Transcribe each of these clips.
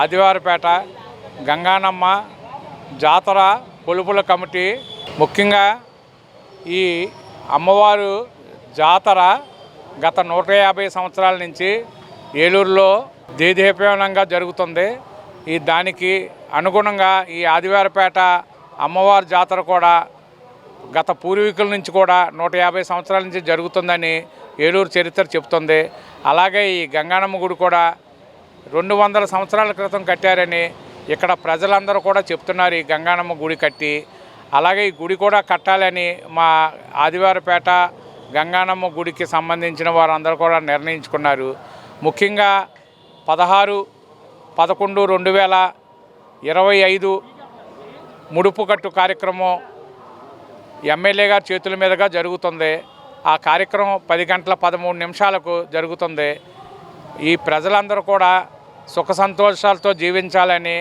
ఆదివారపేట గంగానమ్మ జాతర కొలుపుల కమిటీ ముఖ్యంగా ఈ అమ్మవారు జాతర గత నూట యాభై సంవత్సరాల నుంచి ఏలూరులో దేదీప్యమానంగా జరుగుతుంది. ఈ దానికి అనుగుణంగా ఈ ఆదివారపేట అమ్మవారి జాతర కూడా గత పూర్వీకుల నుంచి కూడా నూట యాభై సంవత్సరాల నుంచి జరుగుతుందని ఏలూరు చరిత్ర చెబుతుంది. అలాగే ఈ గంగానమ్మ గుడి కూడా రెండు వందల సంవత్సరాల క్రితం కట్టారని ఇక్కడ ప్రజలందరూ కూడా చెప్తున్నారు ఈ గంగానమ్మ గుడి కట్టి. అలాగే ఈ గుడి కూడా కట్టాలని మా ఆదివారపేట గంగానమ్మ గుడికి సంబంధించిన వారందరూ కూడా నిర్ణయించుకున్నారు. ముఖ్యంగా పదహారు పదకొండు రెండు వేల ఇరవై ఐదు ముడుపు కట్టు కార్యక్రమం ఎమ్మెల్యే గారి చేతుల మీదుగా జరుగుతుంది. ఆ కార్యక్రమం పది గంటల పదమూడు నిమిషాలకు జరుగుతుంది. ఈ ప్రజలందరూ కూడా సుఖ సంతోషాలతో జీవించాలని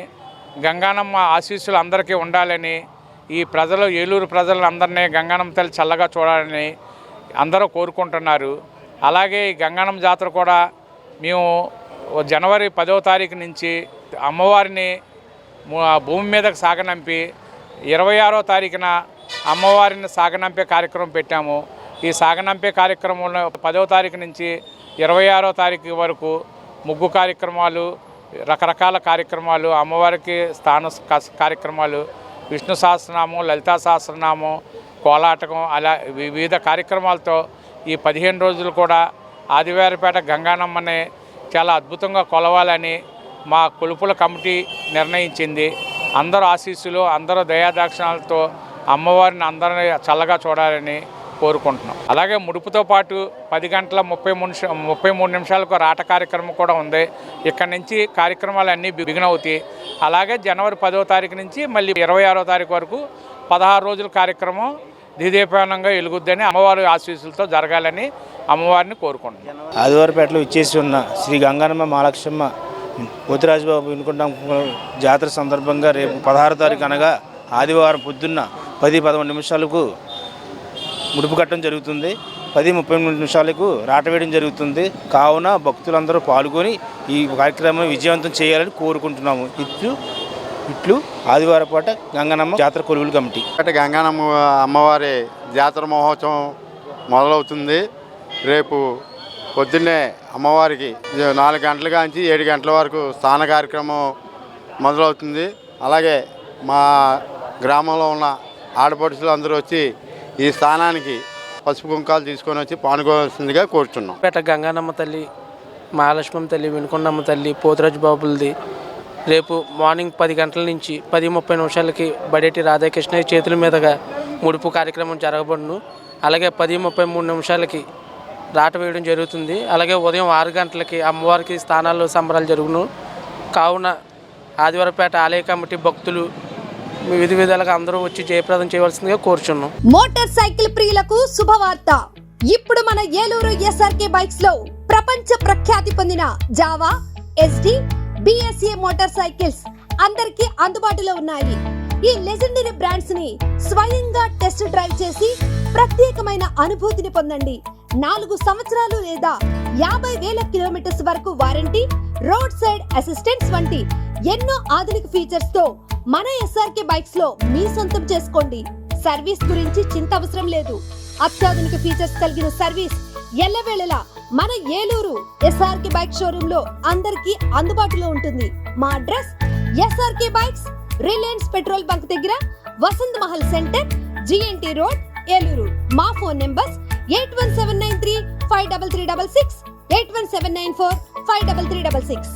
గంగానమ్మ ఆశీస్సులు అందరికీ ఉండాలని ఈ ప్రజలు ఏలూరు ప్రజలందరినీ గంగానమ్మ తల్లి చల్లగా చూడాలని అందరూ కోరుకుంటున్నారు. అలాగే ఈ గంగానమ్మ జాతర కూడా మేము జనవరి పదవ తారీఖు నుంచి అమ్మవారిని భూమి మీదకు సాగనంపి ఇరవై ఆరో తారీఖున అమ్మవారిని సాగనంపే కార్యక్రమం పెట్టాము. ఈ సాగనంపే కార్యక్రమంలో పదవ తారీఖు నుంచి ఇరవై ఆరో తారీఖు వరకు ముగ్గు కార్యక్రమాలు రకరకాల కార్యక్రమాలు అమ్మవారికి స్థాన కార్యక్రమాలు విష్ణు సహస్రనామం లలితా సహస్రనామం కోలాటకం అలా వివిధ కార్యక్రమాలతో ఈ పదిహేను రోజులు కూడా ఆదివారిపేట గంగానమ్మని చాలా అద్భుతంగా కొలవాలని మా కొలుపుల కమిటీ నిర్ణయించింది. అందరూ ఆశీస్సులు అందరూ దయాదాక్షిణాలతో అమ్మవారిని అందరినీ చల్లగా చూడాలని కోరుకుంటున్నాం. అలాగే ముడుపుతో పాటు పది గంటల ముప్పై మూడు ముప్పై మూడు నిమిషాలకు రాట కార్యక్రమం కూడా ఉంది. ఇక్కడ నుంచి కార్యక్రమాలు అన్నీ బిగిన్ అవుతాయి. అలాగే జనవరి పదో తారీఖు నుంచి మళ్ళీ ఇరవై ఆరో తారీఖు వరకు పదహారు రోజుల కార్యక్రమం దిదీపానంగా వెలుగుద్దని అమ్మవారి ఆశీస్సులతో జరగాలని అమ్మవారిని కోరుకుంటున్నాం. ఆదివారపేటలో ఇచ్చేసి ఉన్న శ్రీ గంగానమ్మ మహాలక్ష్మ పోతిరాజుబాబు వినుకుంటాం. జాతర సందర్భంగా రేపు పదహారు తారీఖు అనగా ఆదివారం పొద్దున్న పది పదకొండు నిమిషాలకు ముడుపు కట్టడం జరుగుతుంది. పది ముప్పై మూడు నిమిషాలకు రాట వేయడం జరుగుతుంది. కావున భక్తులందరూ పాల్గొని ఈ కార్యక్రమం విజయవంతం చేయాలని కోరుకుంటున్నాము. ఇట్లు ఇట్లు ఆదివారపాట గంగనమ్మ జాతర కొలువులు కమిటీ. అంటే గంగానమ్మ అమ్మవారి జాతర మహోత్సవం మొదలవుతుంది. రేపు పొద్దున్నే అమ్మవారికి నాలుగు గంటల కాంచి ఏడు గంటల వరకు స్నాన కార్యక్రమం మొదలవుతుంది. అలాగే మా గ్రామంలో ఉన్న ఆడపడుచులు అందరూ వచ్చి ఈ స్థానానికి పసుపు కుంకాలు తీసుకొని వచ్చి పానుకోవాల్సిందిగా కోరుతున్నాం పేట గంగానమ్మ తల్లి మహాలక్ష్మమ్మ తల్లి వినుకొండమ్మ తల్లి పోతురాజు బాబులది. రేపు మార్నింగ్ పది గంటల నుంచి పది ముప్పై నిమిషాలకి బడేటి రాధాకృష్ణ చేతుల మీదుగా ముడుపు కార్యక్రమం జరగబడును. అలాగే పది ముప్పై మూడు నిమిషాలకి రాట వేయడం జరుగుతుంది. అలాగే ఉదయం ఆరు గంటలకి అమ్మవారికి స్థానాల్లో సంబరాలు జరుగును. కావున ఆదివారపేట ఆలయ కమిటీ భక్తులు వివిధ విధాలుగా అందరూ వచ్చి జయప్రదం చేయవలసిందిగా కోరుచున్నాం. మోటార్ సైకిల్ ప్రియులకు శుభవార్త. ఇప్పుడు మన ఏలూరు ఎస్ఆర్కే బైక్స్లో ప్రపంచ ప్రఖ్యాతి పొందిన Jawa Yezdi BSA motorcycles అందరికీ అందుబాటులో ఉన్నాయి. ఈ లెజెండరీ బ్రాండ్స్ని స్వయంగా టెస్ట్ డ్రైవ్ చేసి ప్రత్యేకమైన అనుభూతిని పొందండి. నాలుగు సంవత్సరాలు లేదా యాభై వేల కిలోమీటర్స్ వరకు వారంటీ రోడ్ సైడ్ అసిస్టెంట్స్ వంటి ఎన్నో ఆధునిక ఫీచర్స్తో మన ఎస్ఆర్కే బైక్స్లో మీ సొంతం చేసుకోండి. సర్వీస్ గురించి చింత అవసరం లేదు. అత్యాధునిక ఫీచర్స్ కలిగిన సర్వీస్ ఎల్లవేళలా మన ఏలూరు ఎస్ఆర్కే బైక్ షోరూమ్లో అందరికీ అందుబాటులో ఉంటుంది. మా address SRK bikes Reliance petrol bunk దగ్గర Vasant Mahal centre GNT road Eluru. మా phone numbers eight one seven nine three five double three double six eight one seven nine four. Five double three double six